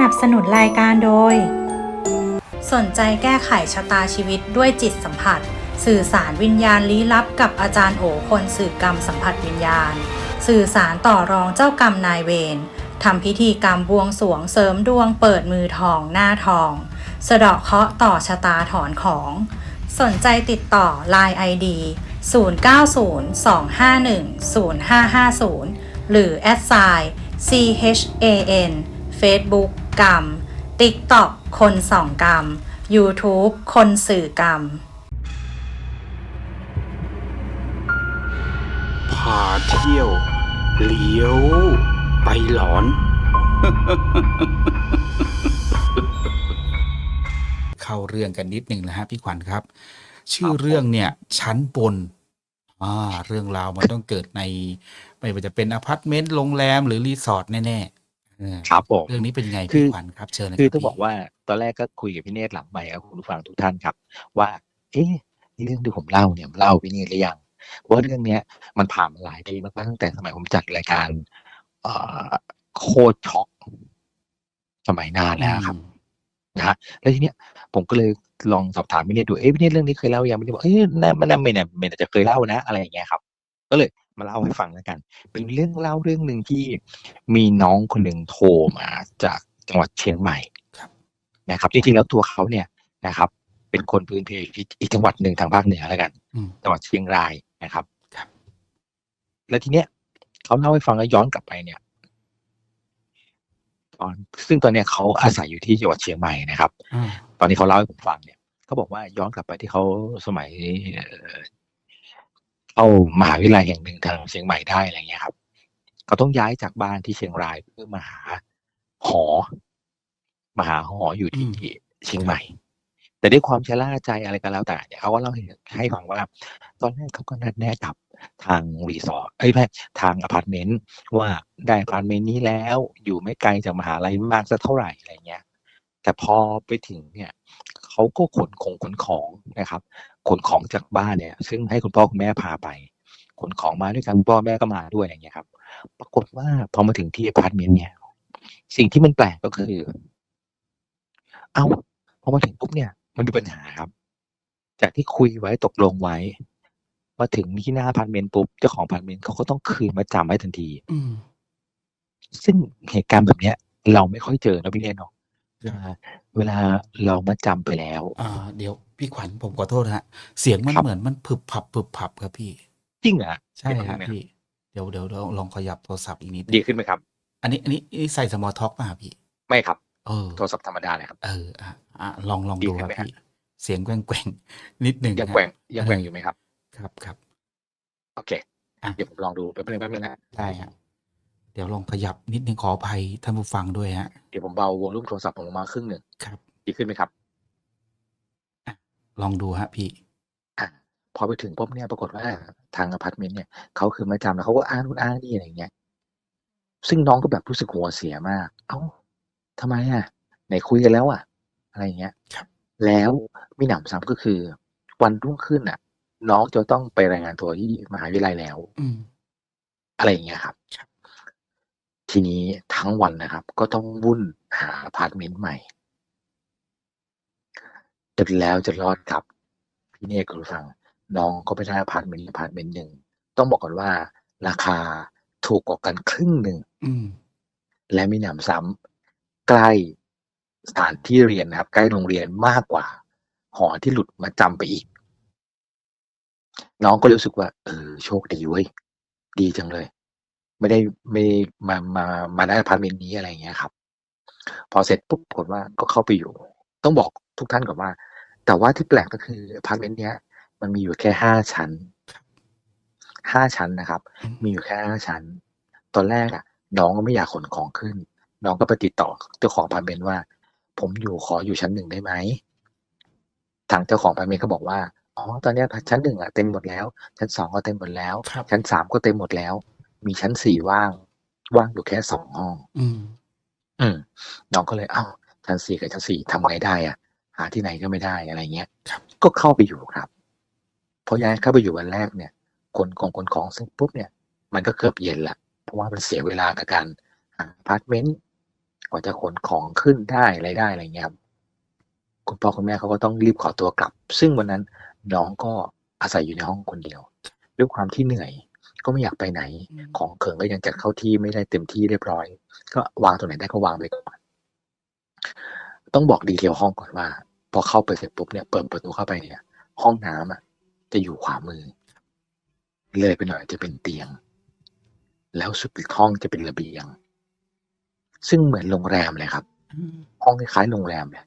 นับสนุนรายการโดย สนใจแก้ไขชะตาชีวิตด้วยจิตสัมผัส สื่อสารวิญญาณลี้ลับกับอาจารย์โอคนสื่อกรรมสัมผัสวิญญาณ สื่อสารต่อรองเจ้ากรรมนายเวรทำพิธีกรรมบวงสรวงเสริมดวงเปิดมือทองหน้าทอง สะเดาะเคราะห์ต่อชะตาถอนของ สนใจติดต่อ Line ID 0902510550 หรือแอดไซน์ CHAN Facebook กรรม TikTok คนสองกรรม YouTube คนสื่อกรรม พาเที่ยว เลี้ยว ไปหลอน เข้าเรื่องกันนิดหนึ่งนะฮะพี่ขวัญครับ ชื่อเรื่องเนี่ย ชั้นบนอ่าเรื่องราวมันต้องเกิดใน ไม่ว่าจะเป็นอพาร์ตเมนต์โรงแรมหรือรีสอร์ทแน่ ๆ ออครับผม เรื่องนี้เป็นยังไงคืพี่อ ขวัญครับ เชิญเลยคือรับต้องพี่ บอกว่า ตอนแรกก็คุยกับพี่เนตรหลังไปครับ คุณผู้ฟังทุกท่านครับว่า เอ๊ะเรื่องที่ผมเล่าเนี่ย เล่าพี่เนตรหรือยัง เพราะว่าเรื่องเนี้ยมันผ่านมาหลายปีมาก ๆ ตั้งแต่สมัยผมจัดรายการ เอ่อ โคตรช็อก สมัยนานแล้วครับนะฮะแล้วทีเนี้ยผมก็เลยลองสอบถามพี่เนตรดู เอ๊ะ พี่เนตรเรื่องนี้เคยเล่ายัง พี่เนตรบอก เอ้ยน่ามันน่า ไม่น่า ไม่น่าจะเคยเล่านะ อะไรอย่างเงี้ยครับ ก็เลย มาเล่าให้ฟังแล้วกัน เป็นเรื่องเล่าเรื่องหนึ่งที่มีน้องคนหนึ่งโทรมาจากจังหวัดเชียงใหม่ครับนะครับจริงๆแล้วตัวเขาเนี่ยนะครับ เป็นคนพื้นเพอีกอีกจังหวัดหนึ่งทางภาคเหนือแล้วกันอืมจังหวัดเชียงรายนะครับครับ แล้วทีเนี้ยเขาเล่าให้ฟังแล้วย้อนกลับไปเนี่ยตอนซึ่งตอนเนี้ยเขาอาศัยอยู่ที่จังหวัดเชียงใหม่นะครับอ่าตอนนี้เขาเล่าให้ผมฟังเนี่ยเขาบอกว่าย้อนกลับไปที่เขาสมัย เอ่อเข้ามหาวิทยาลัยแห่งหนึ่งทางเชียงใหม่ได้อะไรเงี้ยครับ เขาต้องย้ายจากบ้านที่เชียงรายเพื่อมาหาหอมาหาหออยู่ที่เชียงใหม่ แต่ด้วยความชะล่าใจอะไรก็แล้วแต่เนี่ยเขาก็เล่าให้ให้ฟังว่า ตอนแรกเขาก็นัดแนะกับทางรีสอร์ทเอ้ยไม่ทางอพาร์ตเมนต์ว่าได้อพาร์ตเมนต์นี้แล้วอยู่ไม่ไกลจากมหาลัยมากสักเท่าไหร่อะไรเงี้ย แต่พอไปถึงเนี่ยเขาก็ขนของขนของนะครับ ขนของจากบ้านเนี่ย ซึ่งให้คุณพ่อคุณแม่พาไปขนของมาด้วยกันคุณพ่อแม่ก็มาด้วยอะไรเงี้ยครับ ปรากฏว่าพอมาถึงที่อพาร์ตเมนต์เนี่ย สิ่งที่มันแปลกก็คือ เอ้าพอมาถึงปุ๊บเนี่ย มันมีปัญหาครับ จากที่คุยไว้ตกลงไว้ มาถึงที่หน้าอพาร์ตเมนต์ปุ๊บเจ้าของอพาร์ตเมนต์เขาก็ต้องคืนมาจำให้ทันที อืมซึ่งเหตุการณ์แบบเนี้ย เราไม่ค่อยเจอนะพี่เล่นเนาะครับอ่า เวลาเรามาจำไปแล้ว อ่า เดี๋ยวพี่ขวัญผมขอโทษนะฮะ เสียงมันครับ เหมือนมันผึบผับผึบผับครับพี่ จริงเหรอใช่เดี๋ยวฮะนะพี่ เดี๋ยวเดี๋ยวเดี๋ยวลองขยับโทรศัพท์อีกนิดนึงดีขึ้นไหมครับ อันนี้อันนี้นี่ใส่สมอลท็อกป่ะครับพี่ ไม่ครับ เออ โทรศัพท์ธรรมดาเลยครับ เอออะอะลองลองดีดูขึ้คนรับไหมฮะ พี่ เสียงแกว่งแกว่ง นิดหนึ่งยังฮะแกว่งยังแกว่งอยู่ไหมครับ ครับครับ โอเค อะ เดี๋ยวผมลองดูแป๊บนึงแป๊บนึงนะได้ฮะ เดี๋ยวลองขยับนิดนึงขออภัยท่านผู้ฟังด้วยฮะ เดี๋ยวผมเบาวงลุ่มโทรศัพท์ผมลงมาครึ่งหนึ่งครับ ดีขึ้นไหมครับ ลองดูฮะพี่อะพอไปถึงปุ๊บเนี่ยปรากฏว่าทางอพาร์ตเมนต์เนี่ยเขาคือมาจำแล้วเขาก็อ้างนู่นอ้างนี่อะไรอย่างเงี้ย ซึ่งน้องก็แบบรู้สึกหัวเสียมาก เอ้าทำไมอะ ไหนคุยกันแล้วอะ อะไรอย่างเงี้ยครับ แล้วมีหนำซ้ำก็คือ วันรุ่งขึ้นอะ น้องจะต้องไปรายงานตัวที่มหาวิทยาลัยแล้ว อืมอะไรอย่างเงี้ยครับครับ ทีนี้ทั้งวันนะครับ ก็ต้องวุ่นหาอพาร์ตเมนต์ใหม่จนแล้วจะรอดครับพี่เนกคุณผู้ฟัง น้องก็ไปได้อพาร์ตเมนต์อพาร์ตเมนต์หนึ่งต้องบอกก่อนว่า ราคาถูกกว่ากันครึ่งหนึ่งอืมและมีหนำซ้ำใกล้สถานที่เรียนนะครับ ใกล้โรงเรียนมากกว่า หอที่หลุดมาจำไปอีก น้องก็รู้สึกว่า เออ โชคดีเว้ย ดีจังเลย ไม่ได้ไม่มามามาได้อพาร์ตเมนต์นี้อะไรอย่างเงี้ยครับ พอเสร็จปุ๊บปรากฏว่าก็เข้าไปอยู่ ต้องบอกทุกท่านก่อนว่า แต่ว่าที่แปลกก็คืออพาร์ตเมนต์เนี้ย มันมีอยู่แค่ห้าชั้นครับห้าชั้นนะครับอืมมีอยู่แค่ห้าชั้น ตอนแรกอะน้องก็ไม่อยากขนของขึ้น น้องก็ไปติดต่อเจ้าของอพาร์ตเมนต์ว่า ผมอยู่ขออยู่ชั้นหนึ่งได้ไหมทางเจ้าของอพาร์ตเมนต์ก็บอกว่าอ๋อตอนเนี้ยชั้นหนึ่งอะเต็มหมดแล้ว ชั้นสองก็เต็มหมดแล้วครับชั้นสามก็เต็มหมดแล้ว มีชั้นสี่ว่าง ว่างอยู่แค่สองห้องอืม อืมน้องก็เลยเอ้าชั้นสี่กับชั้นสี่ทำไงได้อะหาที่ไหนก็ไม่ได้อะไรเงี้ยครับก็เข้าไปอยู่ครับพอย้ายเข้าไปอยู่วันแรกเนี่ยคนของคนของเสร็จปุ๊บเนี่ย มันก็เกือบเย็นละเพราะว่ามันเสียเวลากับการหาอพาร์ตเมนต์กว่าจะขนของขึ้นได้อะไรได้อะไรเงี้ยครับคุณพ่อคุณแม่เขาก็ต้องรีบขอตัวกลับ ซึ่งวันนั้นน้องก็อาศัยอยู่ในห้องคนเดียว ด้วยความที่เหนื่อย ก็ไม่อยากไปไหน ของเขิงก็ยังจัดเข้าที่ไม่ได้เต็มที่เรียบร้อย ก็วางตรงไหนได้ก็วางไปก่อน ต้องบอกดีเทลห้องก่อนว่า พอเข้าไปเสร็จปุ๊บเนี่ยเปิดประตูเข้าไปเนี่ย ห้องน้ำอะ จะอยู่ขวามือ เลยไปหน่อยจะเป็นเตียง แล้วสุดอีกห้องจะเป็นระเบียง ซึ่งเหมือนโรงแรมเลยครับอืมห้องคล้ายๆโรงแรมเลย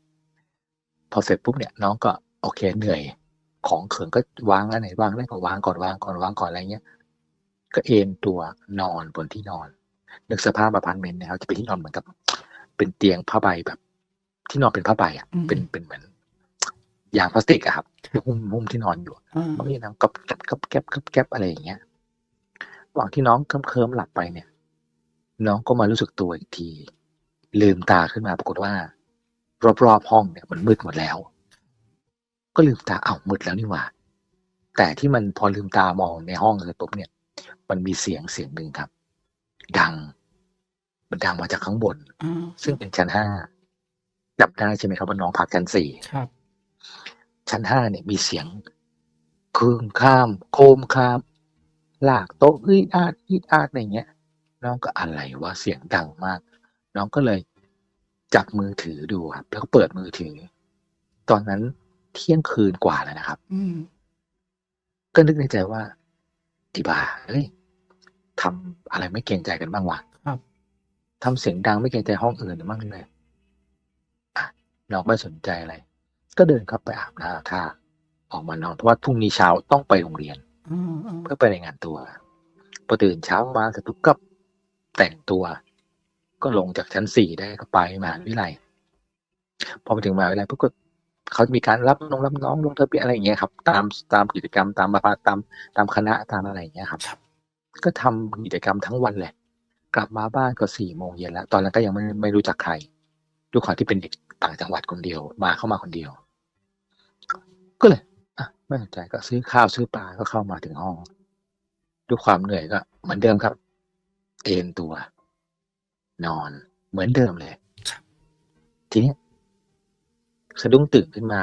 พอเสร็จปุ๊บเนี่ยน้องก็โอเคเหนื่อยของเขิงก็วางแล้วไหนวางได้ก็วางก่อนวางก่อนวางก่อนอะไรเงี้ย ก็เอนตัวนอนบนที่นอนนึกสภาพอพาร์ตเมนต์นะครับจะเป็นที่นอนเหมือนกับ เป็นเตียงผ้าใบแบบ ที่นอนเป็นผ้าใบอะเป็นเป็นเหมือนยางพลาสติกอะครับหุ้มหุ้มที่นอนอยู่อ่ามันก็ยังนั่งกับแกบกับแกบกับแกบอะไรอย่างเงี้ยระหว่างที่น้องเคลิ้มๆหลับไปเนี่ย น้องก็มารู้สึกตัวอีกที ลืมตาขึ้นมาปรากฏว่า รอบๆห้องเนี่ย มันมืดหมดแล้ว ก็ลืมตาเอ้ามืดแล้วนี่หว่า แต่ที่มันพอลืมตามองในห้องเลยปุ๊บเนี่ย มันมีเสียงเสียงหนึ่งครับ ดัง มันดังมาจากข้างบนอ่าซึ่งเป็นชั้นห้าจับได้ใช่ไหมครับว่าน้องพักชั้นสี่ครับชั้นห้าเนี่ยมีเสียงคืงข้าม โคมข้ามลากโต๊ะอีดอาดอีดอาดอะไรเงี้ย น้องก็อะไรวะเสียงดังมาก น้องก็เลยจับมือถือดูครับแล้วก็เปิดมือถือ ตอนนั้นเที่ยงคืนกว่าแล้วนะครับอืมก็นึกในใจว่า ดีบ้าเฮ้ยทำอะไรไม่เกรงใจกันบ้างวะครับทำเสียงดังไม่เกรงใจห้องอื่นบ้างเลยอะน้องไม่สนใจอะไร ก็เดินเข้าไปอาบน้ำท่าออกมานอนเพราะว่าพรุ่งนี้เช้าต้องไปโรงเรียนอ่าอ่าเพื่อไปรายงานตัวพอตื่นเช้ามาเสร็จปุ๊บก็แต่งตัว ก็ลงจากชั้นสี่ได้ก็ไปมหาวิทยาลัยพอไปถึงมหาวิทยาลัยปุ๊บก็ เขาจะมีการรับน้องรับน้องลงทะเบียนอะไรอย่างเงี้ยครับ ตามตามกิจกรรมตามมาตามตามคณะตามอะไรอย่างเงี้ยครับครับก็ทำกิจกรรมทั้งวันเลยกลับมาบ้านก็สี่โมงเย็นแล้วตอนนั้นก็ยังไม่ไม่รู้จักใครด้วยความที่เป็นเด็กต่างจังหวัดคนเดียวมาเข้ามาคนเดียว ก็เลยอะไม่สนใจก็ซื้อข้าวซื้อปลาก็เข้ามาถึงห้องด้วยความเหนื่อยก็ เหมือนเดิมครับ เอนตัว นอนเหมือนเดิมเลยทีนี้ สะดุ้งตื่นขึ้นมา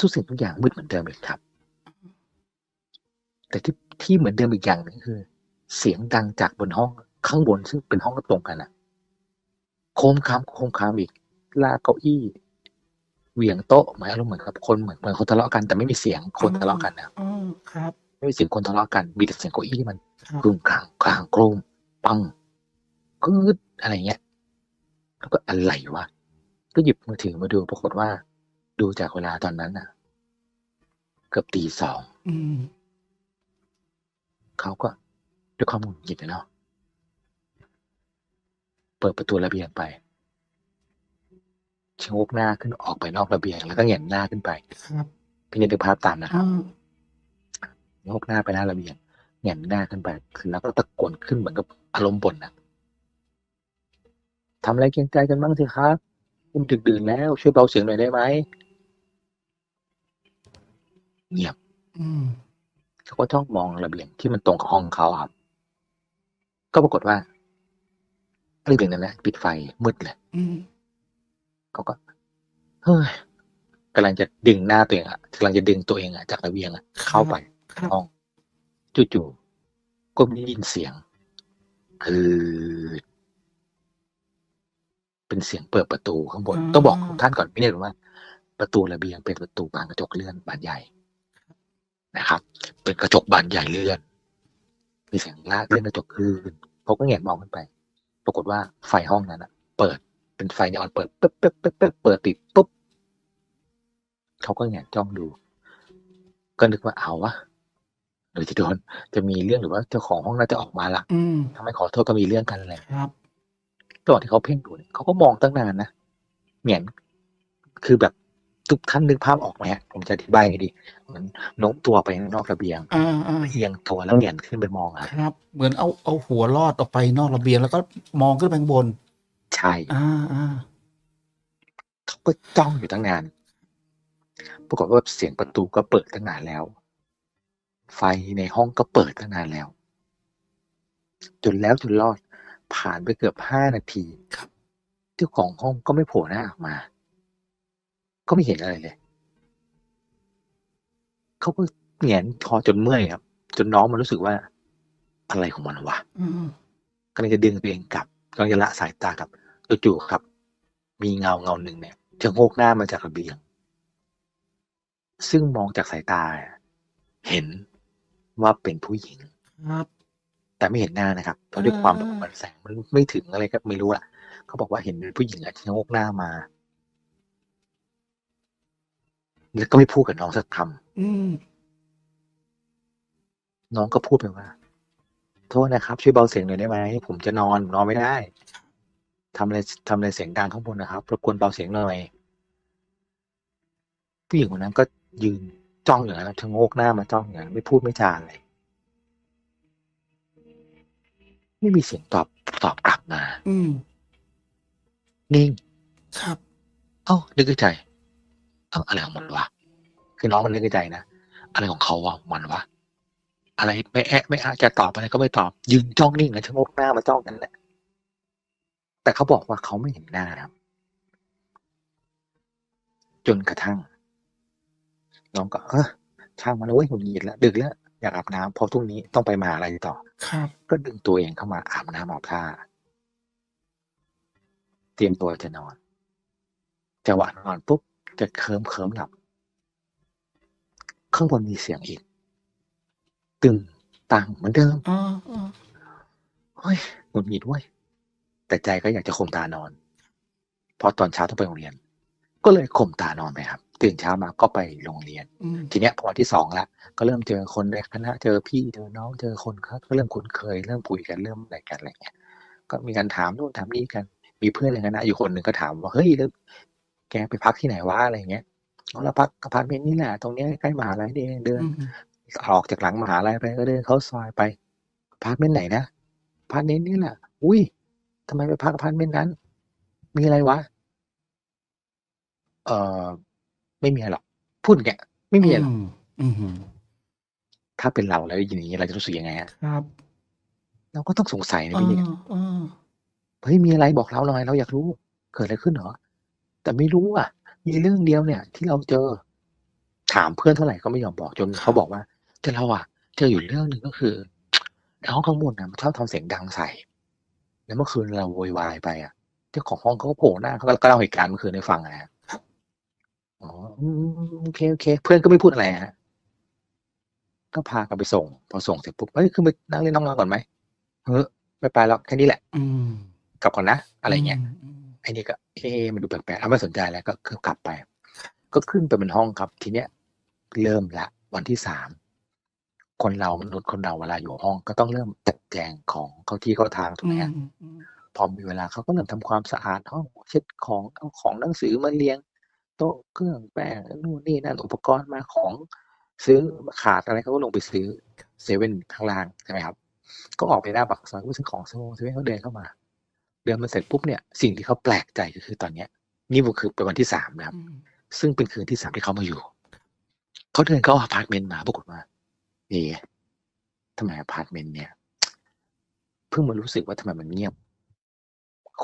ทุกสิ่งทุกอย่างมืดเหมือนเดิมเลยครับ แต่ที่ที่เหมือนเดิมอีกอย่างหนึงคือ เสียงดังจากบนห้องข้างบนซึ่งเป็นห้องก็ตรงกันอะโคมคามโคมคามอีก ลากเก้าอี้เหวี่ยงโต๊ะหมายอารมณ์เหมือนกับคนเหมือนเหมือนคนทะเลาะกันแต่ไม่มีเสียงคนทะเลาะกันนะอ่าครับ ไม่มีเสียงคนทะเลาะกันมีแต่เสียงเก้าอี้ที่มันครับกรุงกลางกลางโครมปังกึดอะไรเงี้ยแล้วก็อะไรวะ ก็หยิบมือถือมาดูปรากฏว่า ดูจากเวลาตอนนั้นน่ะ เกือบตีสองอืมเขาก็ด้วยความหงุดหงิดนะเนาะเปิดประตูระเบียงไปชะโงกหน้าขึ้นออกไปนอกระเบียงแล้วก็แหงนหน้าขึ้นไปครับพี่นึกภาพตามนะครับอ่าชะโงกหน้าไปหน้าระเบียงแหงนหน้าขึ้นไปคือแล้วก็ตะโกนขึ้นเหมือนกับอารมณ์บ่นนะทำอะไรเกรงใจกันบ้างสิครับ คุณดึกดื่นแล้วช่วยเบาเสียงหน่อยได้ไหมเงียบอืมเขาก็จ้องมองระเบียงที่มันตรงกับห้องเขาครับ ก็ปรากฏว่าระเบียงนั้นนะปิดไฟมืดเลยอืมเขาก็เฮ้ยกำลังจะดึงหน้าตัวเองอะกำลังจะดึงตัวเองอะจากระเบียงอะเข้าไปครับห้องจู่ๆก็ได้ยินเสียงคือ เป็นเสียงเปิดประตูข้างบน ต้องบอกทุกท่านก่อนพี่เนตว่า ประตูระเบียงเป็นประตูบานกระจกเลื่อนบานใหญ่นะครับ เป็นกระจกบานใหญ่เลื่อน มีเสียงลากเลื่อนกระจกขึ้นเขาก็แงนมองขึ้นไป ปรากฏว่าไฟห้องนั้นอะเปิดเป็นไฟนีออนเปิดปึ๊บปึ๊บปึ๊บปึ๊บเปิดติดปุ๊บเขาก็แงนจ้องดู ก็นึกว่าเอาวะหรือจะโดนจะมีเรื่องหรือว่าเจ้าของห้องน่าจะออกมาละอืมทำไมขอโทษก็มีเรื่องกันอะไรครับ ระหว่างที่เขาเพ่งดูเนี่ยเขาก็มองตั้งนานนะเหงียนคือแบบทุกท่านนึกภาพออกไหมฮะผมจะอธิบายไงดีเหมือนโน้มตัวไปนอกระเบียงอ่าอ่าเอียงตัวแล้วเหงียนขึ้นไปมองอะครับ เหมือนเอาเอาหัวลอดออกไปนอกระเบียง แล้วก็มองขึ้นไปข้างบน ใช่อ่าอ่าเขาก็จ้องอยู่ตั้งนานปรากฏว่าเสียงประตูก็เปิดตั้งนานแล้ว ไฟในห้องก็เปิดตั้งนานแล้ว จนแล้วจนรอด ผ่านไปเกือบห้านาทีเจ้าของห้องก็ไม่โผล่หน้าออกมา ก็ไม่เห็นอะไรเลยเขาก็แหงนคอจนเมื่อยครับ จนน้องมันรู้สึกว่า อะไรของมันวะอืมกำลังจะดึงตัวเองกลับกำลังจะละสายตากลับจู่ๆครับ มีเงาเงาหนึ่งเนี่ยจะโงกหน้ามาจากระเบียง ซึ่งมองจากสายตา เห็นว่าเป็นผู้หญิงครับ แต่ไม่เห็นหน้านะครับเพราะด้วยความอ่ามันแสงมันไม่ถึงอะไรก็ไม่รู้ล่ะเขาบอกว่าเห็นเป็นผู้หญิงอาจจะโงกหน้ามา แล้วก็ไม่พูดกับน้องสักคอืมำน้องก็พูดไปว่า โทษนะครับ ช่วยเบาเสียงหน่อยได้ไหมผมจะนอนนอนไม่ได้ทำอะไรทำอะไรเสียงดังข้างบนนะครับรบกวนเบาเสียงหน่อยผู้หญิงคนนั้นก็ยืนจ้องอย่างนั้นนะชะโงกหน้ามาจ้องอย่างนั้นไม่พูดไม่จาอะไร ไม่มีเสียงตอบตอบกลับมา อืม นิ่ง ครับ เอ้านึกในใจ เอ้าอะไรของมันวะ คือน้องมันนึกในใจนะ อะไรของเขาวะมันวะ อะไรไม่แอะไม่อะจะตอบอะไรก็ไม่ตอบ ยืนจ้องนิ่งแล้วชะโงกหน้ามาจ้องกันแหละ แต่เขาบอกว่าเขาไม่เห็นหน้านะครับ จนกระทั่ง น้องก็เออช่างมันเลยเว้ยหงุดหงิดแล้วดึกแล้ว อยากอาบน้ำเพราะพรุ่งนี้ต้องไปมหาอะไรต่อ ครับ ก็ดึงตัวเองเข้ามาอาบน้ำอาบท่า เตรียมตัวจะนอนจังหวะนอนปุ๊บจะเคลิ้มเคลิ้มหลับ ข้างบนมีเสียงอีก ตึงตังเหมือนเดิมอ่าอ่าเฮ้ยหงุดหงิดเว้ยแต่ใจก็อยากจะข่มตานอน เพราะตอนเช้าต้องไปโรงเรียน ก็เลยข่มตานอนไปครับ ตื่นเช้ามาก็ไปโรงเรียนอืมทีเนี้ยพอวันที่สองละก็เริ่มเจอคนในคณะเจอพี่เจอน้องเจอคนเขาก็เริ่มคุ้นเคย เริ่มคุยกันเริ่มอะไรกันอะไรเงี้ยก็มีการถามนู่นถามนี่กัน มีเพื่อนในคณะอยู่คนหนึ่งก็ถามว่าเฮ้ยแล้วแกไปพักที่ไหนวะอะไรเงี้ยอ๋อเราพักอพาร์ตเมนต์นี่แหละตรงเนี้ยใกล้มหาลัยนี่เองเดินอืมออกจากหลังมหาลัยไปก็เดินเข้าซอยไปอพาร์ตเมนต์ไหนนะอพาร์ตเมนต์นี่แหละอุ้ยทำไมไปพักอพาร์ตเมนต์นั้น มีอะไรวะเออ ไม่มีอะไรหรอก พูดแกยไม่มีอะไรหรอกอืมอืมถ้าเป็นเราแล้วอย่างนี้เราจะรู้สึกยังไงฮะครับ เราก็ต้องสงสัยนะอ่าพี่อ่าเฮ้ยมีอะไรบอกเราหน่อยเราอยากรู้ เกิดอะไรขึ้นเหรอแต่ไม่รู้อะ มีเรื่องเดียวเนี่ย ที่เราเจอ ถามเพื่อนเท่าไหร่ก็ไม่ยอมบอกจนเขาบอกว่าแต่เราอะ เจออยู่เรื่องหนึ่งก็คือไอ้ห้องข้างบนนะมันชอบทำเสียงดังใส่ แล้วเมื่อคืนเราโวยวายไปอะ เจ้าของห้องเขาก็โผล่หน้าเขาก็เล่าเหตุการณ์เมื่อคืนให้ฟังนะฮะ อ๋ออืมโอเคโอเค เพื่อนก็ไม่พูดอะไรฮะก็พากันไปส่ง พอส่งเสร็จปุ๊บเฮ้ยขึ้นไปนั่งเล่นน้องนอนก่อนไหมเฮ้ยไม่ไปแล้วแค่นี้แหละ อืมกลับก่อนนะอะไรเงี้ยมไอ้นี่ก็เอ๊ะมันดูแปลกๆเอาไม่สนใจแล้วก็คือกลับไป ก็ขึ้นไปบนห้องครับ ทีเนี้ย เริ่มละ วันที่สามคนเรามนุษย์คนเราเวลาอยู่ห้องก็ต้องเริ่มจัดแจงของเข้าที่เข้าทางถูกไหมฮะอืมอืมพอมีเวลาเขาก็เริ่มทำความสะอาดห้องเช็ดของเอาของหนังสือมาเรียง โต๊ะเครื่องแป้งนู่นนี่นั่นอุปกรณ์มาของซื้อขาดอะไรเขาก็ลงไปซื้อเซเว่นข้างล่างใช่ไหมครับ ก็ออกไปหน้าปากซอยก็ไปซื้อของเซเว่นเซเว่นเขาเดินเข้ามา เดินมาเสร็จปุ๊บเนี่ยสิ่งที่เขาแปลกใจก็คือตอนเนี้ย นี่มันคือเป็นวันที่สามนะครับอืมซึ่งเป็นคืนที่สามที่เขามาอยู่เขาเดินเข้าอพาร์ตเมนต์มาปรากฏว่าเอ๊ะทำไมอพาร์ตเมนต์เนี่ยเพิ่งมารู้สึกว่าทำไมมันเงียบ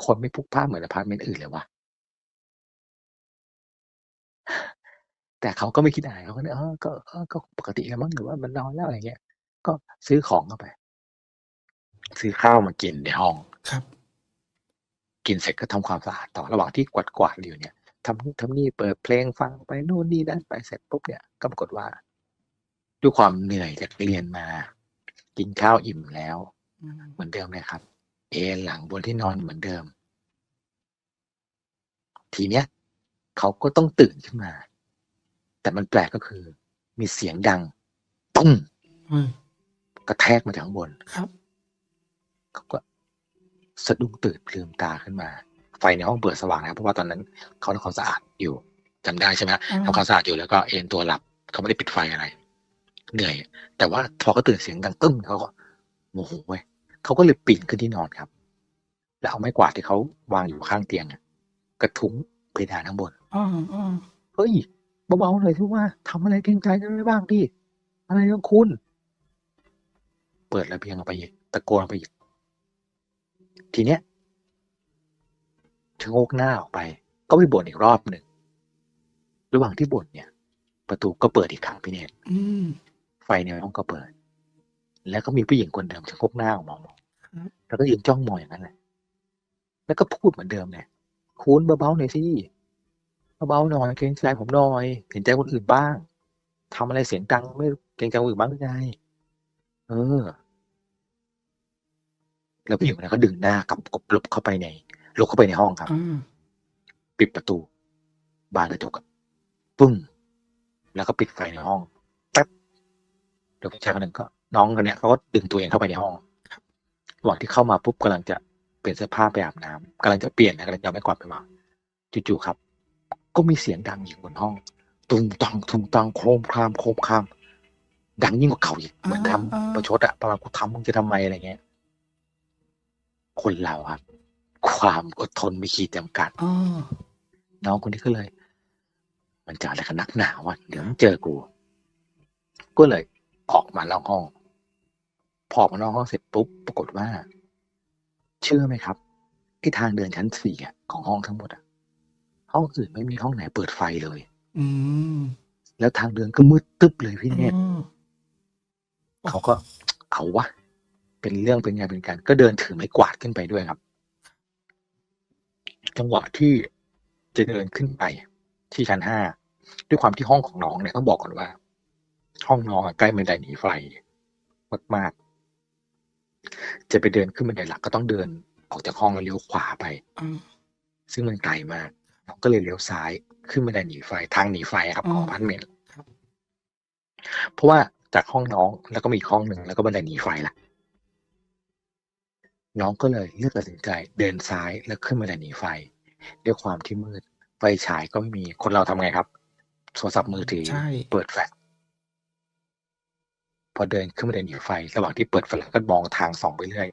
คนไม่พลุกพล่านเหมือนอพาร์ตเมนต์อื่นเลยวะ แต่เขาก็ไม่คิดอะไรเขาก็เนี่ยเออก็เออก็ปกติแล้วมั้งหรือว่ามันนอนแล้วอะไรเงี้ย ก็ซื้อของเข้าไป ซื้อข้าวมากินในห้องครับ กินเสร็จก็ทำความสะอาดต่อระหว่างที่กวาดกวาดๆอยู่เนี่ยทำนู่นทำนี่เปิดเพลงฟังไปนู่นนี่นั่นไปเสร็จปุ๊บเนี่ยก็ปรากฏว่าด้วยความเหนื่อยจากเรียนมา กินข้าวอิ่มแล้วอืมเหมือนเดิมเลยครับ เอนหลังบนที่นอนเหมือนเดิม ทีเนี้ยเขาก็ต้องตื่นขึ้นมา แต่มันแปลกก็คือ มีเสียงดังตุ้มเฮ้ยกระแทกมาจากข้างบนครับเขาก็สะดุ้งตื่นลืมตาขึ้นมา ไฟในห้องเปิดสว่างนะครับเพราะว่าตอนนั้นเขาทำความสะอาดอยู่จำได้ใช่ไหมอ่าทำความสะอาดอยู่แล้วก็เอนตัวหลับเขาไม่ได้ปิดไฟอะไร เหนื่อย แต่ว่าพอเขาตื่นเสียงดังตึ้มเขาก็โมโหเว้ยเขาก็เลยปีนขึ้นที่นอนครับ แล้วเอาไม้กวาดที่เขาวางอยู่ข้างเตียงอะกระทุ้งเพดานข้างบนอ่าอ่าเฮ้ย เบาๆหน่อยที่ว่าทำอะไรเกรงใจกันไม่บ้างดิอะไรของคุณ เปิดระเบียงออกไปอีกตะโกนออกไปอีกทีเนี้ยชะโงกหน้าออกไป ก็ไปบ่นอีกรอบหนึ่งระหว่างที่บ่นเนี่ย ประตูก็เปิดอีกครั้งพี่เนตอืมไฟในห้องก็เปิด แล้วก็มีผู้หญิงคนเดิมชะโงกหน้าออกมามองครับแล้วก็ยืนจ้องมองอย่างนั้นแหละแล้วก็พูดเหมือนเดิมเนี่ยคุณเบาๆหน่อยสิ เบาๆหน่อยเกรงใจผมหน่อย เห็นใจคนอื่นบ้างทำอะไรเสียงดังไม่เกรงใจคนอื่นบ้างหรือไงเออ แล้วผู้หญิงคนนั้นก็ดึงหน้ากลับกบหลบเข้าไปในหลบเข้าไปในห้องครับอ่าปิดประตู บานกระจกอะปึ้ง แล้วก็ปิดไฟในห้องแป๊บเดี๋ยวผู้ชายคนหนึ่งก็ น้องคนเนี้ยเขาก็ดึงตัวเองเข้าไปในห้องระหว่างที่เข้ามาปุ๊บกำลังจะเปลี่ยนเสื้อผ้าไปอาบน้ำกำลังจะเปลี่ยนนะกำลังจะเอาไม่กวาดไปวางจู่ๆครับ ก็มีเสียงดังอยู่บนห้อง ตุ้งตังตุ้งตังโครมครามโครมคราม ดังยิ่งกว่าเก่าอีกเหมือนทำประชดอะประมาณกูทำมึงจะทำไมอะไรเงี้ย คนเราครับ ความอดทนมีขีดจำกัดอ่าน้องคนนี้ก็เลย มันจะอะไรกันนักหนาวะเดี๋ยวมันเจอกู ก็เลยออกมานอกห้อง พอออกมานอกห้องเสร็จปุ๊บปรากฏว่า เชื่อไหมครับที่ทางเดินชั้นสี่อะของห้องทั้งหมดอะ ห้องอื่นไม่มีห้องไหนเปิดไฟเลย อืมแล้วทางเดินก็มืดตึ๊บเลยพี่เนตรอืมเขาก็เอาวะเป็นเรื่องเป็นงานเป็นการ ก็เดินถือไม้กวาดขึ้นไปด้วยครับ จังหวะที่จะเดินขึ้นไป ที่ชั้นห้าด้วยความที่ห้องของน้องเนี่ยต้องบอกก่อนว่า ห้องน้องอะใกล้บันไดหนีไฟมากๆจะไปเดินขึ้นบันไดหลักก็ต้องเดินออกจากห้องแล้วเลี้ยวขวาไปอ่าซึ่งมันไกลมาก น้องก็เลยเลี้ยวซ้ายขึ้นบันไดหนีไฟทางหนีไฟครับของอพาร์ตเมนต์ครับเพราะว่าจากห้องน้องแล้วก็มีอีกห้องหนึ่งแล้วก็บันไดหนีไฟละน้องก็เลยเลือกตัดสินใจเดินซ้ายแล้วขึ้นบันไดหนีไฟ ด้วยความที่มืดไฟฉายก็ไม่มีคนเราทำไงครับโทรศัพท์มือถือใช่เปิดแฟลชพอเดินขึ้นบันไดหนีไฟ ระหว่างที่เปิดแฟลชก็มองทางส่องไปเรื่อย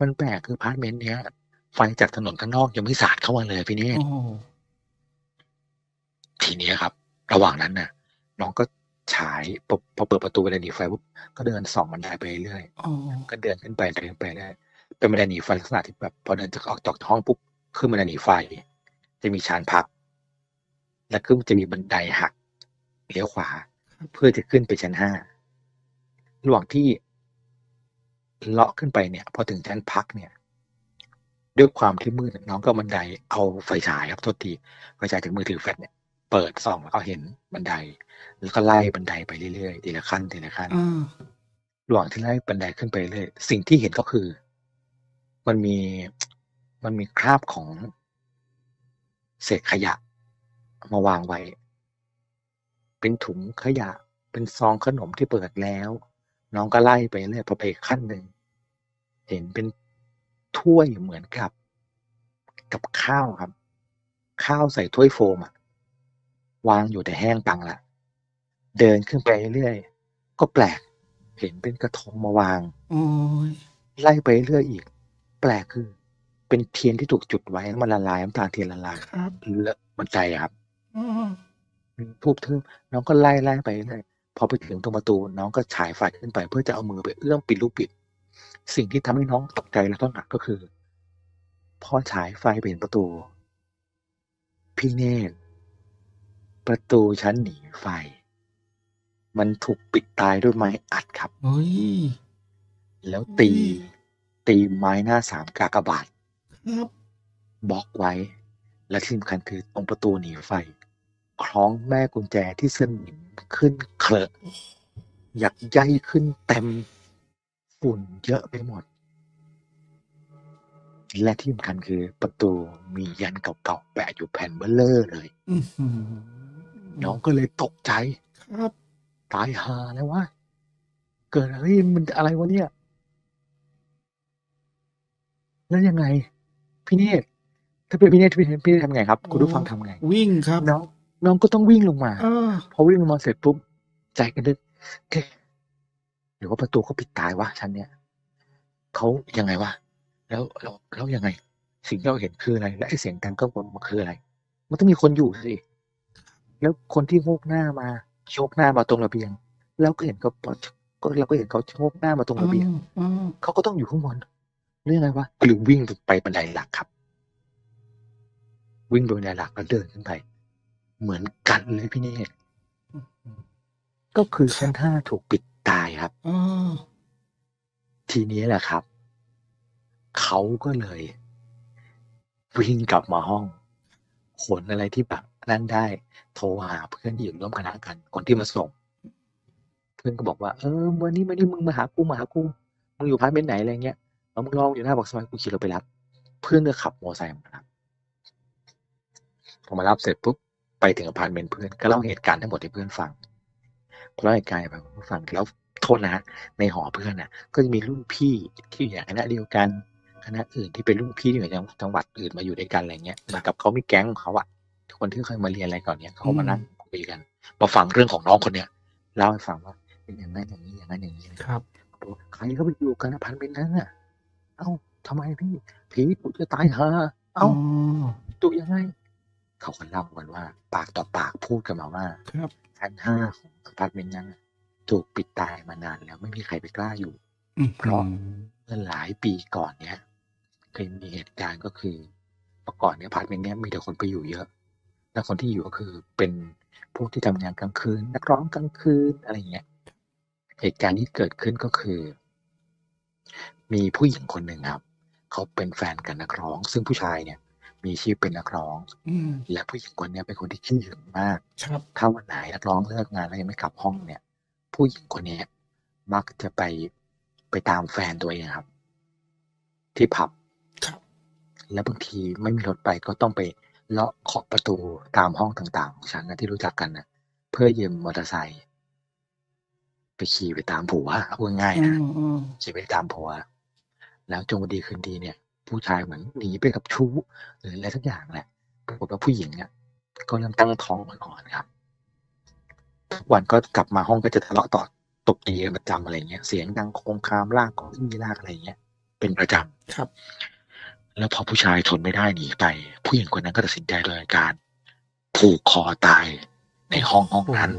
มันแปลกคืออพาร์ตเมนต์เนี้ยไฟจากถนนข้างนอกยังไม่สาดเข้ามาเลยพี่เนตโอ้ ทีนี้ครับ ระหว่างนั้นน่ะ น้องก็ฉายพอพอเปิดประตูบันไดหนีไฟปุ๊บก็เดินส่องบันไดไปเรื่อยโอ้ก็เดินขึ้นไปเดินไปเรื่อยเป็นบันไดหนีไฟลักษณะที่แบบพอเดินจากออกจากห้องปุ๊บขึ้นบันไดหนีไฟ จะมีชานพักแล้วก็จะมีบันไดหักเลี้ยวขวา เพื่อจะขึ้นไปชั้นห้าระหว่างที่เลาะขึ้นไปเนี่ย พอถึงชั้นพักเนี่ยด้วยความที่มืดน้องก็บันไดเอาไฟฉายครับโทษทีไฟฉายจากมือถือแฟลชเนี่ย เปิดส่องแล้วก็เห็นบันได แล้วก็ไล่บันไดไปเรื่อยๆทีละขั้นทีละขั้นอ่าระหว่างที่ไล่บันไดขึ้นไปเรื่อยสิ่งที่เห็นก็คือ มันมีมันมีคราบของเศษขยะ มาวางไว้ เป็นถุงขยะ เป็นซองขนมที่เปิดแล้ว น้องก็ไล่ไปเรื่อยพอไปอีกขั้นหนึ่งเห็นเป็นถ้วยเหมือนกับ กับข้าวครับ ข้าวใส่ถ้วยโฟมอะ วางอยู่แต่แห้งตังละเดินขึ้นไปเรื่อยก็แปลก เห็นเป็นกระทงมาวางโอ้ยไล่ไปเรื่อยอีก แปลกคือ เป็นเทียนที่ถูกจุดไว้มันละลายน้ำตาลเทียนละลายครับแล้วมันใจอะครับอืมทูบเทิมน้องก็ไล่ไล่ไปเรื่อยพอไปถึงตรงประตู น้องก็ฉายไฟขึ้นไป เพื่อจะเอามือไปเอื้อมปิดลูกปิด สิ่งที่ทำให้น้องตกใจและต้องหนักก็คือ พอฉายไฟไปเห็นประตู พี่เนตร ประตูชั้นหนีไฟ มันถูกปิดตายด้วยไม้อัดครับ เฮ้ย แล้วตีอุ้ยตีไม้หน้าสามกากบาทครับบล็อกไว้ และที่สำคัญคือตรงประตูหนีไฟ คล้องแม่กุญแจที่สนิมขึ้นเคลอะหยักใยขึ้นเต็ม ฝุ่นเยอะไปหมด และที่สำคัญคือประตูมียันเก่าๆแปะอยู่แผ่นเบลเลอร์เลยอือหือ น้องก็เลยตกใจ ครับ ตายหาแล้ววะ เกิดอะไรมันอะไรวะเนี่ย แล้วยังไง พี่เนตรถ้าเป็นพี่เนตรพี่เนตรพี่เนตรทำไงครับ คุณผู้ฟังทำไง วิ่งครับน้องน้องก็ต้องวิ่งลงมา เออพอวิ่งลงมาเสร็จปุ๊บใจกันนึกเอ๊ะหรือว่าประตูเขาปิดตายวะชั้นเนี้ยเขายังไงวะแล้วแล้วแล้วยังไง สิ่งที่เราเห็นคืออะไร และไอ้เสียงดังก็มันคืออะไร มันต้องมีคนอยู่สิ แล้วคนที่โงกหน้ามาโชกหน้ามาตรงระเบียง แล้วก็เห็นเขาก็เราก็เห็นเขาโชกหน้ามาตรงระเบียงอืมเขาก็ต้องอยู่ข้างบนเรื่องอะไรวะหรือวิ่งไปบันไดหลักครับ วิ่งโดยนายหลักแล้วเดินขึ้นไป เหมือนกันเลยพี่เนตรก็คือชั้นห้าถูกปิดตายครับอ๋อทีนี้แหละครับ เขาก็เลย วิ่งกลับมาห้องขนอะไรที่แบบ นั่นได้โทรหาเพื่อนที่อยู่ร่วมคณะกัน คนที่มาส่ง เพื่อนก็บอกว่า เออวันนี้วันนี้มึงมาหากูมาหากูมึงอยู่พาร์ทเมนต์ไหนอะไรเงี้ยแล้วมึงลองอยู่หน้าปากซอยกูขี่รถไปรับ เพื่อนก็ขับมอเตอร์ไซค์มารับพอมารับเสร็จปุ๊บไปถึงอพาร์ตเมนต์เพื่อนก็เล่าเหตุการณ์ทั้งหมดให้เพื่อนฟังพอเล่าเหตุการณ์ให้เพื่อนฟังแล้วโทษนะฮะในหอเพื่อนน่ะ ก็จะมีรุ่นพี่ที่อยู่ในคณะเดียวกันคณะอื่นที่เป็นรุ่นพี่ที่อยู่ในจังหวัดอื่นมาอยู่ด้วยกันอะไรเงี้ยเหมือนกับเขามีแก๊งของเขาอะ คนที่เคยมาเรียนอะไรก่อนเนี้ยเขามานั่งคุยกันมาฟังเรื่องของน้องคนเนี้ยเล่าให้ฟังว่าเป็นอย่างนั้นอย่างนี้อย่างนั้นอย่างนี้ครับบอกใครเขาไปอยู่กันอพาร์ตเมนต์นั้นน่ะ เอ้าทำไมพี่ผีปุจะตายหาเอ้าตุยังไง เขาก็เล่ากันว่า ปากต่อปากพูดกันมาว่า ครับชั้นห้าของอพาร์ตเมนต์นั้นน่ะถูกปิดตายมานานแล้วไม่มีใครไปกล้าอยู่อืมเพราะเมื่อหลายปีก่อนเนี้ยเคยมีเหตุการณ์ก็คือเมื่อก่อนเนี่ยอพาร์ตเมนต์เนี้ยมีแต่คนไปอยู่เยอะ แล้วคนที่อยู่ก็คือเป็นพวกที่ทำงานกลางคืน นักร้องกลางคืนอะไรเงี้ย เหตุการณ์ที่เกิดขึ้นก็คือ มีผู้หญิงคนหนึ่งครับ เขาเป็นแฟนกับนักร้อง ซึ่งผู้ชายเนี่ย มีอาชีพเป็นนักร้องอืมและผู้หญิงคนเนี้ยเป็นคนที่ขี้หึงมากครับถ้าวันไหนนักร้องเลิกงานแล้วยังไม่กลับห้องเนี่ย ผู้หญิงคนนี้มักจะไปไปตามแฟนตัวเองครับ ที่ผับครับแล้วบางทีไม่มีรถไปก็ต้องไป เลาะเคาะประตูตามห้องต่างๆของฉันนะที่รู้จักกันนะเพื่อยืมมอเตอร์ไซค์ไปขี่ไปตามผัวพูดง่ายๆอืนะมอืมขี่ไปตามผัว แล้วจงวันดีคืนดีเนี่ย ผู้ชายเหมือนหนีไปกับชู้หรืออะไรสักอย่างแหละปรากฏว่าผู้หญิงเนี่ยก็เริ่มตั้งท้องอ่อนๆครับทุกวันก็กลับมาห้องก็จะทะเลาะต่อตบตีกันประจำอะไรเงี้ย เสียงดังโครมครามลากเก็อี้ลากอะไรเงี้ย เป็นประจครับำ แล้วพอผู้ชายทนไม่ได้หนีไป ผู้หญิงคนนั้นก็ตัดสินใจโดยการผูกคอตายในห้องห้องนั้น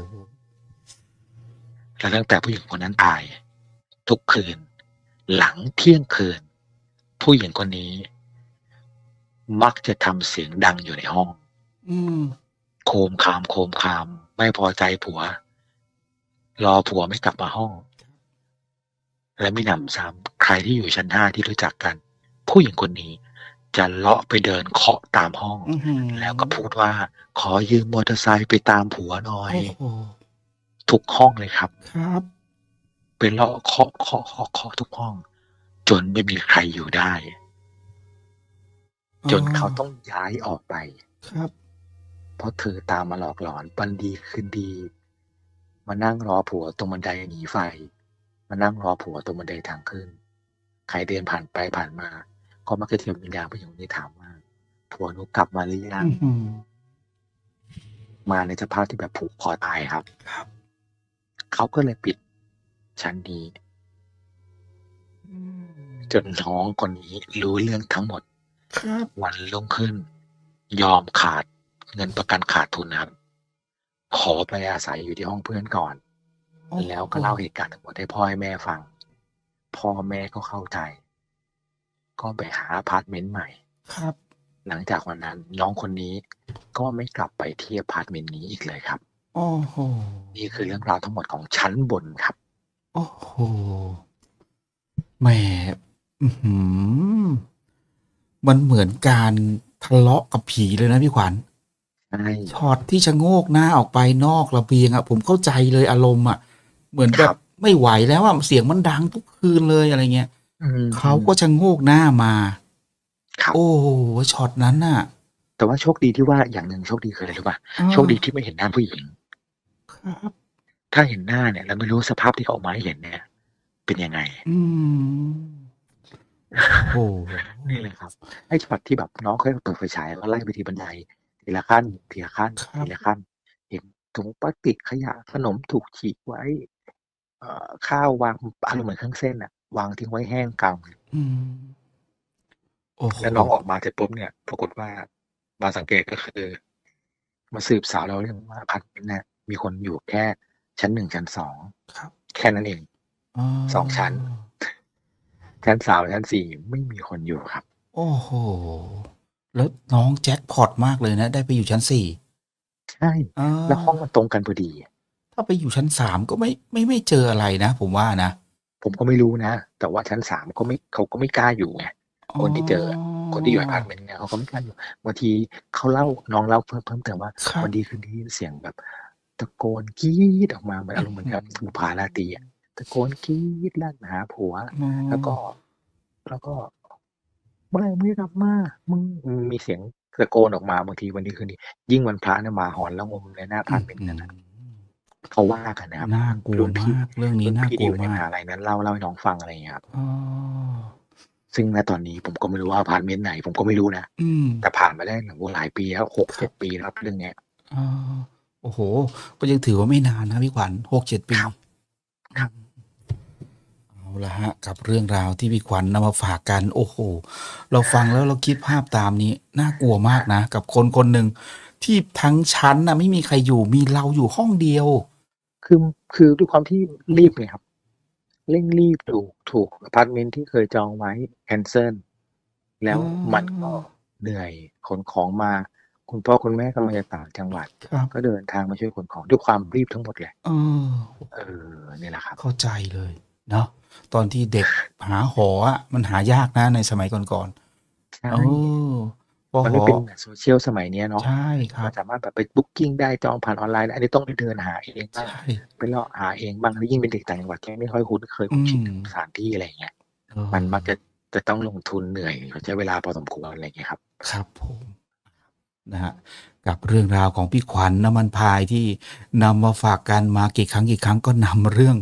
และตั้งแต่ผู้หญิงคนนั้นตาย ทุกคืน หลังเที่ยงคืน ผู้หญิงคนนี้ มักจะทำเสียงดังอยู่ในห้องอืมโคมคามโคมคาม ไม่พอใจผัว รอผัวไม่กลับมาห้อง และไม่หนำซ้ำใครที่อยู่ชั้นห้าที่รู้จักกัน ผู้หญิงคนนี้ จะเลาะไปเดินเคาะตามห้องอื้อหือแล้วก็พูดว่า ขอยืมมอเตอร์ไซค์ไปตามผัวหน่อยโอ้โหทุกห้องเลยครับ ครับเป็นเลาะเคาะเคาะเคาะเคาะทุกห้อง จนไม่มีใครอยู่ได้ จนเขาต้องย้ายออกไป ครับ เพราะเธอตามมาหลอกหลอนวันดีคืนดี มานั่งรอผัวตรงบันไดหนีไฟ มานั่งรอผัวตรงบันไดทางขึ้น ใครเดินผ่านไปผ่านมา ก็มักจะเทียมวิญญาณผู้หญิงคนนี้ถามว่าผัวหนูกลับมาหรือยังอื้อหือมาในสภาพที่แบบผูกคอตายครับครับเขาก็เลยปิดชั้นนี้อืมจนน้องคนนี้รู้เรื่องทั้งหมดครับวันรุ่งขึ้น ยอมขาดเงินประกันขาดทุนนะครับ ขอไปอาศัยอยู่ที่ห้องเพื่อนก่อน แล้วก็เล่าเหตุการณ์ทั้งหมดให้พ่อให้แม่ฟัง พ่อแม่ก็เข้าใจ ก็ไปหาอพาร์ตเมนต์ใหม่ ครับ หลังจากวันนั้นน้องคนนี้ก็ไม่กลับไปที่อพาร์ตเมนต์นี้อีกเลยครับ โอ้โห นี่คือเรื่องราวทั้งหมดของชั้นบนครับ โอ้โหแหมอื้อหือมันเหมือนการทะเลาะกับผีเลยนะพี่ขวัญใช่ช็อตที่ชะโงกหน้าออกไปนอกระเบียงอะผมเข้าใจเลยอารมณ์อะเหมือนแบบไม่ไหวแล้วอะเสียงมันดังทุกคืนเลยอะไรเงี้ย อืม เขาก็ชะโงกหน้ามา ครับ โอ้โหช็อตนั้นน่ะ แต่ว่าโชคดีที่ว่า อย่างหนึ่งโชคดีคืออะไรรู้ป่ะอ้าวโชคดีที่ไม่เห็นหน้าผู้หญิง ครับ ถ้าเห็นหน้าเนี่ย เราไม่รู้สภาพที่เขาออกมาให้เห็นเนี่ย เป็นยังไง อืม โอ้โหนี่เลยครับ ไอ้ช็อตที่แบบน้องเขาเปิดไฟฉาย แล้วไล่ไปทีบันได ทีละขั้น ทีละขั้นทีละขั้น เห็นถุงพลาสติก ขยะ ขนมถูกฉีกไว้ เอ่อ ข้าววาง อารมณ์เหมือนเครื่องเส้นอะ วางทิ้งไว้แห้งกลางอืมโอ้โหแล้วน้องออกมาเสร็จปุ๊บเนี่ย ปรากฏว่ามาสังเกตก็คือ มาสืบสาวเราเรื่องว่าอพันเนี่ยมีคนอยู่แค่ชั้นหนึ่งชั้นสองครับแค่นั้นเองาสองชั้น ชั้นสามชั้นสี่ไม่มีคนอยู่ครับ โอ้โห แล้วน้องแจ็คพอตมากเลยนะ ได้ไปอยู่ชั้นสี่ใช่อ่าแล้วห้องมันตรงกันพอดี ถ้าไปอยู่ชั้นสามก็ไม่ไม่ไม่เจออะไรนะ ผมว่านะ ผมก็ไม่รู้นะ แต่ว่าชั้นสามเขาไม่เขาก็ไม่กล้าอยู่ไงคนที่เจอคนที่อยู่อพาร์ตเมนต์เนี่ยเขาก็ไม่กล้าอยู่บางทีเขาเล่าน้องเล่าเพิ่มเพิ่มเติมว่าครับวันดีคืนดีเสียงแบบตะโกนกรีดออกมาเหมือนอารมณ์เหมือนกับบุพาราตรีอะตะโกนกรีดลั่นหาผัวอ๋อแล้วก็ แล้วก็เมื่อไหร่มึงจะกลับมามึงมีเสียงตะโกนออกมาบางทีวันดีคืนดียิ่งวันพระเนี่ยหมาหอนแล้วงมในหน้าอพาร์ตเมนต์นั้นนะ เขาว่ากันนะครับ น่ากลัวรุ่นพี่มาก เรื่องนี้รุ่นน่าพี่กที่ลัอวยู่ในมมากหาลัยนั้นเล่าเล่าให้น้องฟังอะไรอย่างเงี้ยครับ อ๋อซึ่งณตอนนี้ผมก็ไม่รู้ว่าอพาร์ตเมนต์ไหน ผมก็ไม่รู้นะ อืม แต่ผ่านมาได้หลายปีแล้วหกเจ็ดปีแล้วครับเรื่องเนี้ยอ่าโอ้โห ก็ยังถือว่าไม่นานนะพี่ขวัญหกเจ็ดปีครับครับ เอาละฮะ กับเรื่องราวที่พี่ขวัญนำมาฝากกัน โอ้โห เราฟังแล้วเราคิดภาพตามนี้ น่ากลัวมากนะ กับคนคนหนึ่งที่ทั้งชั้นนะไม่มีใครอยู่มีเราอยู่ห้องเดียว คือคือด้วยความที่รีบไงครับ เร่งรีบถูกถูกอพาร์ตเมนต์ที่เคยจองไว้แคนเซิลแล้วอ๋อ มันก็เหนื่อยขนของมา คุณพ่อคุณแม่ก็มาจากต่างจังหวัด ครับ ก็เดินทางมาช่วยขนของด้วยความรีบทั้งหมดเลยเออ เออนี่แหละครับ เข้าใจเลยเนาะตอนที่เด็กหาหออะมันหายากนะในสมัยก่อนใช่ๆเอ อพอมันหไม่อเป็นแบบโซเชียลสมัยเนี้ยเนาะใช่ครัมับ นสามารถแบบไปบุ๊กกิ้งได้จองผ่านออนไลน์ได้อันนี้ต้องไปเดินหาเองบ้างใช่ไปเลาะหาเองบ้างแล้วยิ่งเป็นเด็กต่างจังหวัดที่ไม่ค่อยคุ้นเคยคุ้นชินกับอืมสถานที่อะไรอย่างเงี้ย เออมันมักจะจะต้องลงทุนเหนื่อยใช้เวลาพอสมควรอะไรอย่างเงี้ยครับ ครับผมนะฮะกับเรื่องราวของพี่ขวัญน้ำมันพายที่นำมาฝากกันมากี่ครั้งกี่ครั้งก็นำเรื่อง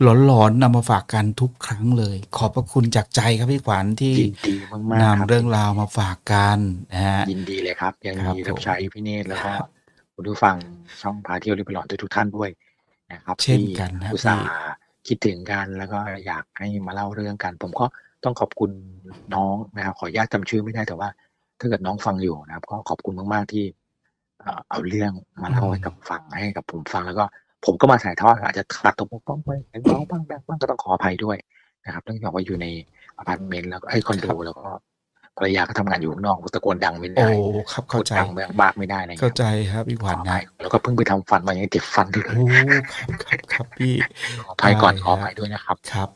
หลอนๆนำมาฝากกันทุกครั้งเลย ขอบพระคุณจากใจครับพี่ขวัญที่ยินดีมากๆครับนำเรื่องราวมาฝากกันนะฮะ ยินดีเลยครับ ยังครับมีรับผมใช้พี่เนตรแล้วก็ครับ คุณผู้ฟังช่องพาเที่ยวริบหลอนทุกๆท่านด้วยนะครับ เช่นที่กันนะอุตส่าห์คิดถึงกันแล้วก็อยากให้มาเล่าเรื่องกัน ผมก็ต้องขอบคุณน้องนะครับขออนุญาตจำชื่อไม่ได้แต่ว่า ถ้าเกิดน้องฟังอยู่นะครับ ก็ขอบคุณมากๆที่เอ่อเอาเรื่องมาเล่าให้กับฟังให้กับผมฟังแล้วก็ ผมก็มาถ่ายทอดอาจจะขาดตกบกพร่องไปเห็นน้องบ้างแบกบ้างก็ต้องขออภัยด้วยนะครับเนื่องจากว่าอยู่ในอพาร์ตเมนต์แล้วก็ไอ้คอนโดแล้วก็ภรรยาก็ทำงานอยู่ข้างนอกตะโกนดังไม่โอ้ได้ครับพูเข้าดใจดังมากไม่ได้อะไรอย่างเข้าเงี้ยใจครับพี่ขขวัอญอนะภัยแล้วก็เพิ่งไปทำฟันมายังเจ็บฟันด้วยโอ้ครับครับครับพี่ขออภัยก่อนได้ขออฮะภัยด้วยนะครับครับ